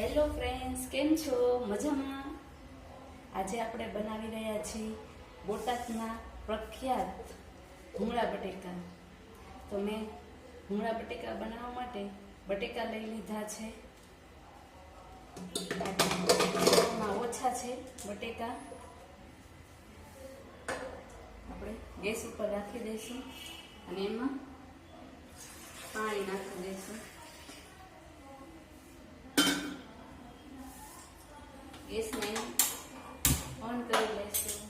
Hello friends કેમ છો? મજામાં? આજે આપણે બનાવી રહ્યા છીએ બોટાદના પ્રખ્યાત ભૂંગળા બટેકા. તો મેં ભૂંગળા બટેકા બનાવવા માટે બટેકા લઈ લીધા છે. ઓછા છે બટેકા. આપણે ગેસ ઉપર રાખી દઈશું અને એમાં પાણી નાખી દઈશું. ગેસને ઓન કરી લઈશું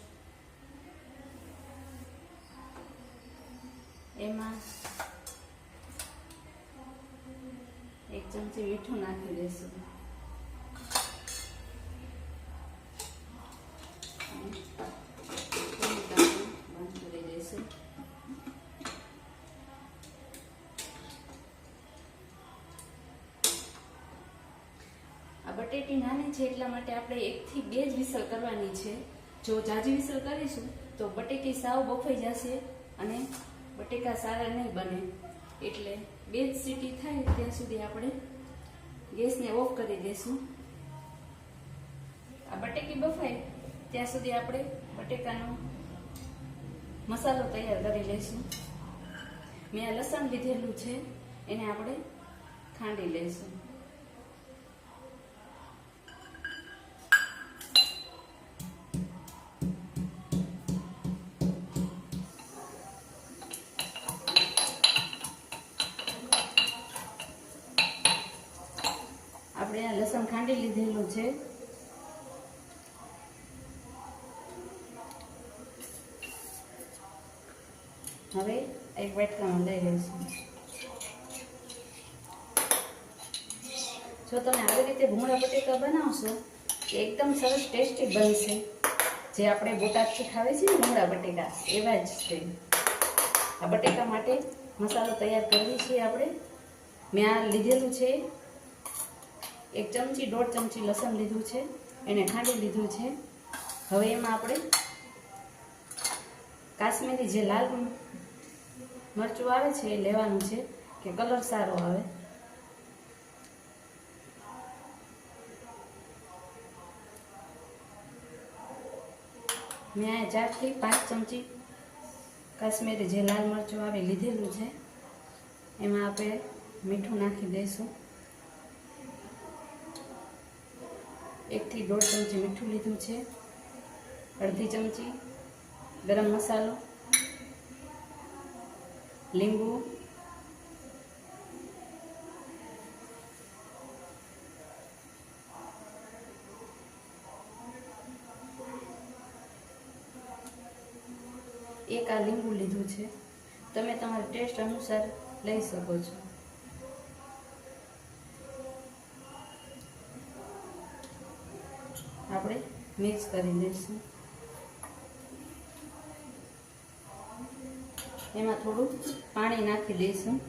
એમાં એક ચમચી મીઠું નાખી દઈશું બટેટી નાની છે એટલા માટે આપણે એકથી બે જ વિસલ કરવાની છે. જો જાજી વિસલ કરીશું, તો બટેકી સાવ બફાઈ જશે અને બટેકા સારા નહીં બને. એટલે બે જ સીટી થાય ત્યાં સુધી આપણે ગેસને ઓફ કરી દઈશું આ બટેકી બફાય ત્યાં સુધી આપણે બટેકાનો મસાલો તૈયાર કરી લઈશું મેં આ લસણ લીધેલું છે, એને આપણે ખાંડી લઈશું આપણે લસણ ખાંડી લીધેલું છે. હવે એક વાટકામાં લઈ લઈશું. જો તમે આવી રીતે ભૂંગળા બટેકા બનાવશો, તો એકદમ સરસ ટેસ્ટી બનશે. જે આપણે બોટાદથી ખાવે છે ને ભૂંગળા બટેકા એવા જ છે. આ બટેકા માટે મસાલો તૈયાર કરીએ છે આપણે. મેં આ લીધેલું છે એક ચમચી, દોઢ ચમચી લસણ લીધું છે, એને ખાંડી લીધું છે. હવે એમાં આપણે કાશ્મીરી જે લાલ મરચું આવે છે એ લેવાનું છે કે કલર સારો આવે. મેં આ ચારથી પાંચ ચમચી કાશ્મીરી જે લાલ મરચું આવે લીધેલું છે. એમાં આપણે મીઠું નાખી દઈશું. એકથી દોઢ ચમચી મીઠું લીધું છે. અડધી ચમચી ગરમ મસાલો, લીંબુ, એક આ લીંબુ લીધું છે. તમે તમારા ટેસ્ટ અનુસાર લઈ શકો છો આપણે મિક્સ કરી દઈશું એમાં થોડું પાણી નાખી દઈશું.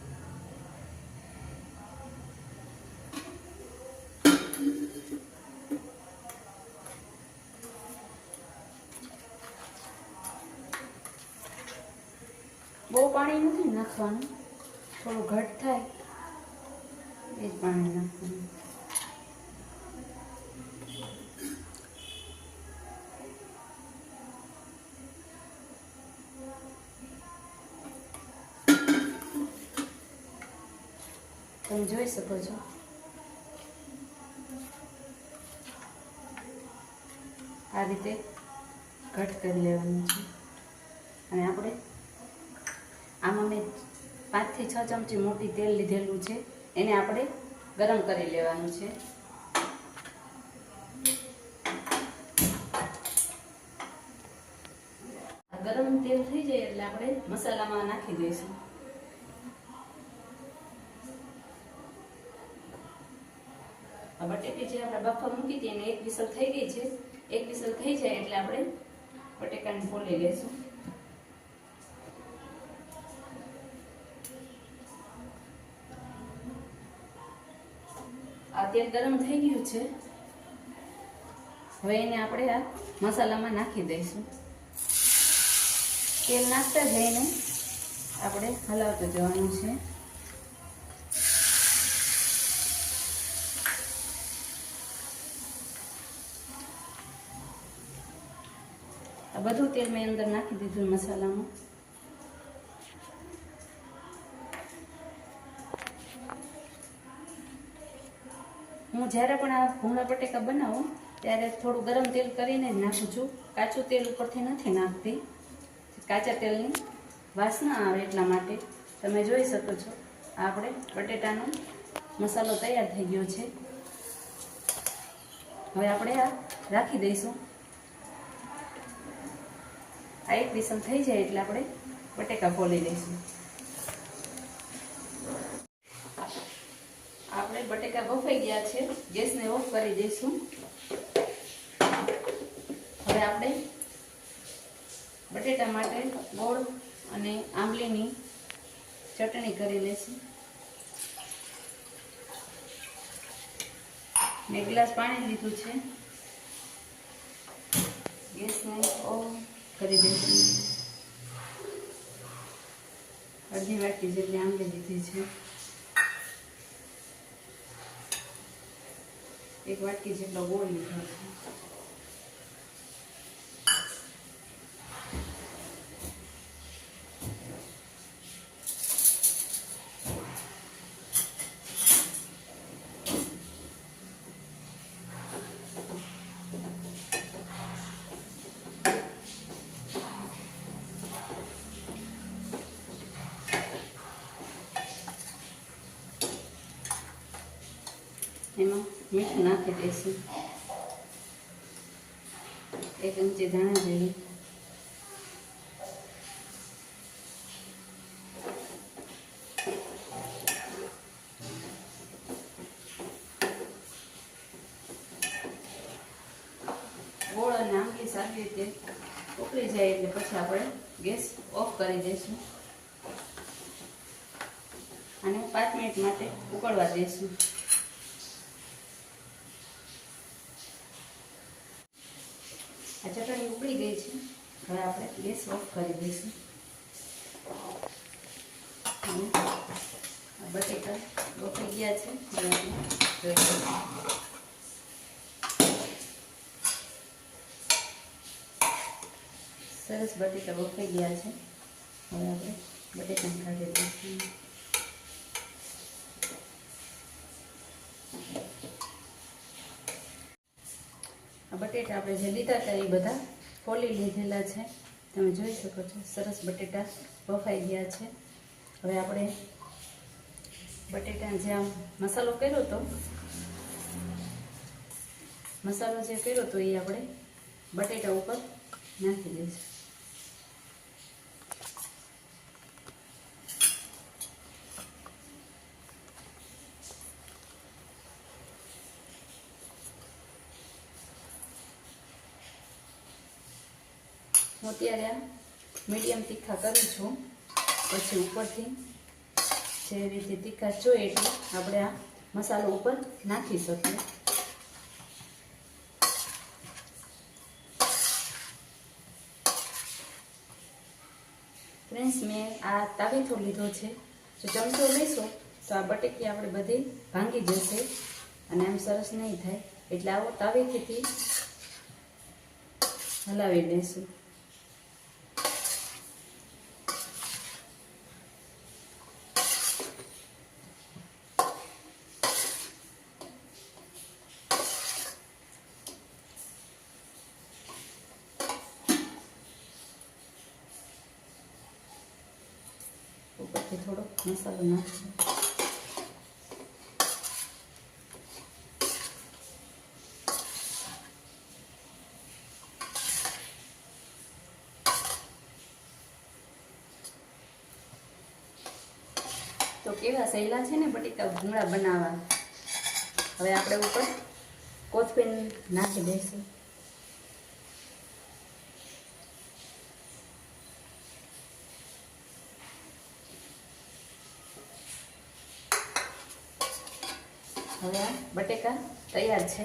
બહુ પાણી નથી નાખવાનું. થોડું ઘટ થાય. એ જ પાણી નાખવાનું. તમે જોઈ શકો છો. આ રીતે કટ કરી લેવાનું છે. અને આપણે આમાં મેં પાંચથી છ ચમચી મોટી તેલ લીધેલું છે. એને આપણે ગરમ કરી લેવાનું છે. ગરમ તેલ થઈ જાય એટલે આપણે મસાલામાં નાખી દઈશું. બટેટી જે આપણે બફા મૂકી હતી એને એક વિસલ થઈ ગઈ છે. એક વિસલ થઈ જાય એટલે આપણે બટેકાને ફોલી લેશું આ તેલ ગરમ થઈ ગયું છે. હવે એને આપણે આ મસાલામાં નાખી દઈશું. તેલ નાખતા જઈને આપણે હલાવતું જવાનું છે. આ બધું તેલ મેં અંદર નાખી દીધું મસાલામાં. હું જ્યારે પણ આ ભૂંગળા બટેકા બનાવું, ત્યારે થોડું ગરમ તેલ કરીને જ નાખું છું. કાચું તેલ ઉપરથી નથી નાખતી. કાચા તેલની વાસના આવે એટલા માટે. તમે જોઈ શકો છો આપણે બટેટાનો મસાલો તૈયાર થઈ ગયો છે. હવે આપણે આ રાખી દઈશું. આ એક વિસલ થઈ જાય એટલે આપણે બટેકા ફોલી દઈશું આપણે બટેકા બફાઈ ગયા છે. ગેસને ઓફ કરી દઈશું. હવે આપણે બટેટા માટે ગોળ અને આંબલીની ચટણી કરી લઈશું. મેં ગ્લાસ પાણી લીધું છે. ગેસને ઓફ કરી દઈશું અડધી વાટકી જેટલી આંબલી લીધી છે. એક વાટકી જેટલો ગોળ લીધો છે. એમાં મીઠું નાખી દઈશું એક ઇંચી ધાણા જેવી ગોળ અને આંબલી સારી રીતે ઉકળી જાય એટલે પછી આપણે ગેસ ઓફ કરી દઈશું. અને પાંચ મિનિટ માટે ઉકળવા દઈશું આ ચટણી ઉકળી ગઈ છે હવે આપણે ગેસ ઓફ કરી દઈશું. બટેકા બફાઈ ગયા છે. સરસ બટેકા બફાઈ ગયા છે. હવે આપણે બટેકા કાઢી દઈશું બટેટા આપણે જે લીધા હતા એ બધા ફોલી લીધેલા છે. તમે જોઈ શકો છો, સરસ બટેટા બફાઈ ગયા છે. હવે આપણે બટેટા જે આમ મસાલો કર્યો હતો મસાલો જે કર્યો હતો એ આપણે બટેટા ઉપર નાખી દઈશું. હું અત્યારે મીડિયમ તીખા કરું છું. પછી ઉપરથી જે રીતે તીખા જોઈએ એટલે આપણે આ મસાલો ઉપર નાખી શકીએ. ફ્રેન્ડ્સ મેં આ તાવીથો લીધો છે. જો ચમચો લઈશું, તો આ બટેકી આપણે બધી ભાંગી જશે અને આમ સરસ નહીં થાય. એટલે આવો તાવીથીથી હલાવી લઈશું ઉપરથી થોડો મસાલો નાખશું. તો કેવા સહેલા છે ને બટેકા ભૂંગળા બનાવવા? હવે આપણે ઉપર કોથમીર નાખી દઈશું. હવે બટેકા તૈયાર છે.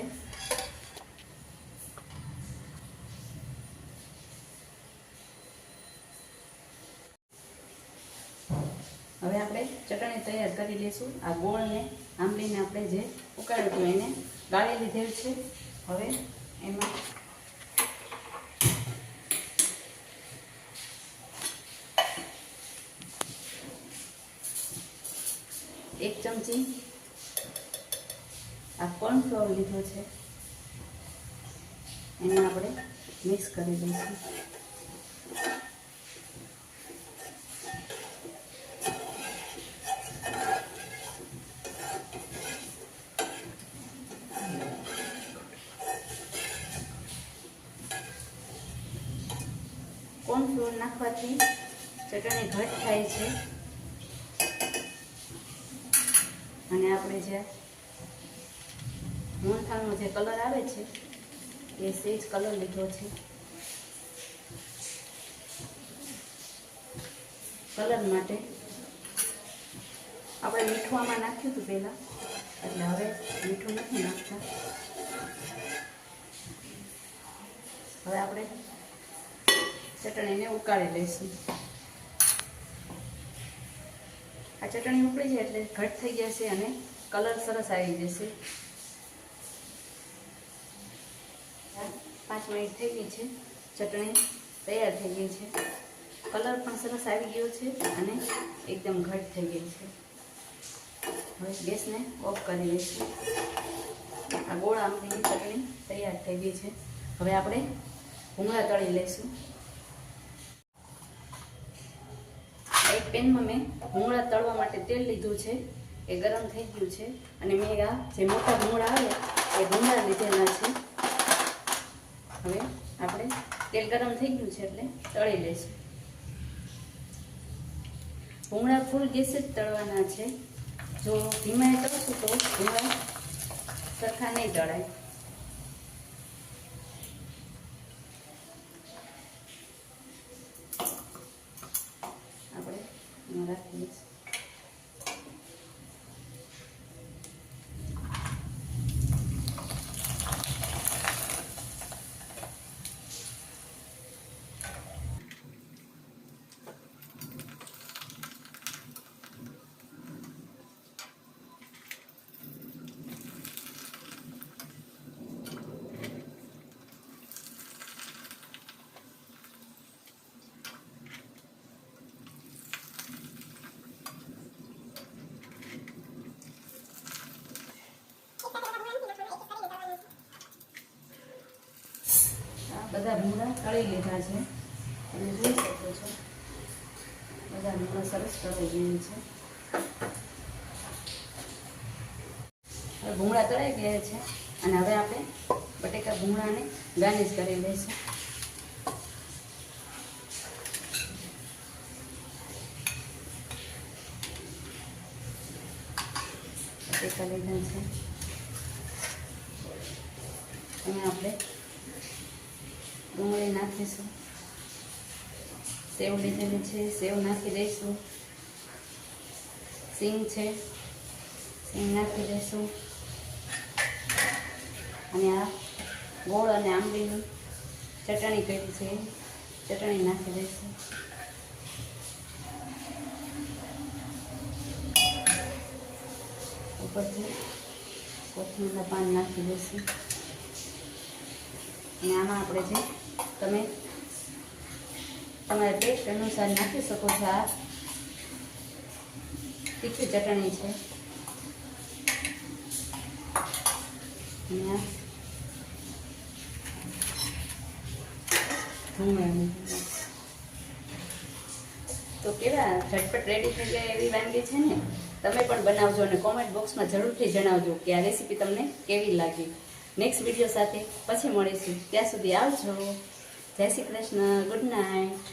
હવે આપણે ચટણી તૈયાર કરી લઈશું આ ગોળને આંબલીને આપણે જે ઉકાળ્યું હતું એને ગાળી લીધેલ છે. હવે એમાં એક ચમચી કોર્નફ્લોર લીધો છે. એને આપણે મિક્સ કરી દઈશું. કોર્નફ્લોર નાખવાથી ચટણી ઘટ થાય છે. અને આપણે જે મોહનથાળનો જે કલર આવે છે, એ સેજ કલર લીધો છે. કલર માટે આપણે મીઠું નાખ્યું હતું પહેલાં, એટલે હવે મીઠું નથી નાખતા. હવે આપણે ચટણીને ઉકાળી લઈશું. આ ચટણી ઉકળી જાય એટલે ઘટ થઈ જશે અને કલર સરસ આવી જશે. પાંચ મિનિટ થઈ ગઈ છે ચટણી તૈયાર થઈ ગઈ છે કલર પણ સરસ આવી ગયો છે. અને એકદમ ઘટ થઈ ગઈ છે હવે ગેસને ઓફ કરી લઈશું આ ગોળ આંબલીની ચટણી તૈયાર થઈ ગઈ છે. હવે આપણે ભૂંગળા તળી લઈશું એક પેનમાં મેં ભૂંગળા તળવા માટે તેલ લીધું છે. એ ગરમ થઈ ગયું છે. અને મેં આ જે મોટા ભૂંગળા આવે, એ ભૂંગળા લીધેલા છે. હવે આપણે તેલ ગરમ થઈ ગયું છે એટલે તળી લઈશું. ભૂંગળા ફૂલ ગેસે જ તળવાના છે. જો ધીમા તળશું તો ભૂંગળા સરખા નહીં તળાય આપણે એમાં રાખી દઈશું આ બધા ભૂંગળા તળી લીધા છે. તમે જોઈ શકો છો. બધા ભૂંગળા સરસ તળી ગયા છે. હવે ભૂંગળા તળાઈ ગયા છે અને હવે આપણે બટેકા ભૂંગળાને ગાર્નિશ કરી લઈશું. બટેકા લીધા છે. અહીંયા આપણે ડુંગળી નાખીશું સેવ લીધેલી છે સેવ નાખી દઈશું સિંગ છે સિંગ નાખી દઈશું અને આ ગોળ અને આંબલીની ચટણી કરી છે ચટણી નાખી દઈશું ઉપરથી કોથમીરના પાન નાખી દઈશું અને આમાં આપણે જે તમે તમારા ટેસ્ટ અનુસાર નાખી શકો છો આ. તીખી ચટણી છે. તો કેવા ઝટપટ રેડી થઈ જાય એવી વાનગી છે ને? તમે પણ બનાવજો અને કોમેન્ટ બોક્સમાં જરૂરથી જણાવજો કે આ રેસીપી તમને કેવી લાગી. નેક્સ્ટ વીડિયો સાથે પછી મળીશું. ત્યાં સુધી આવજો. જય શ્રી કૃષ્ણ ગુડ નાઇટ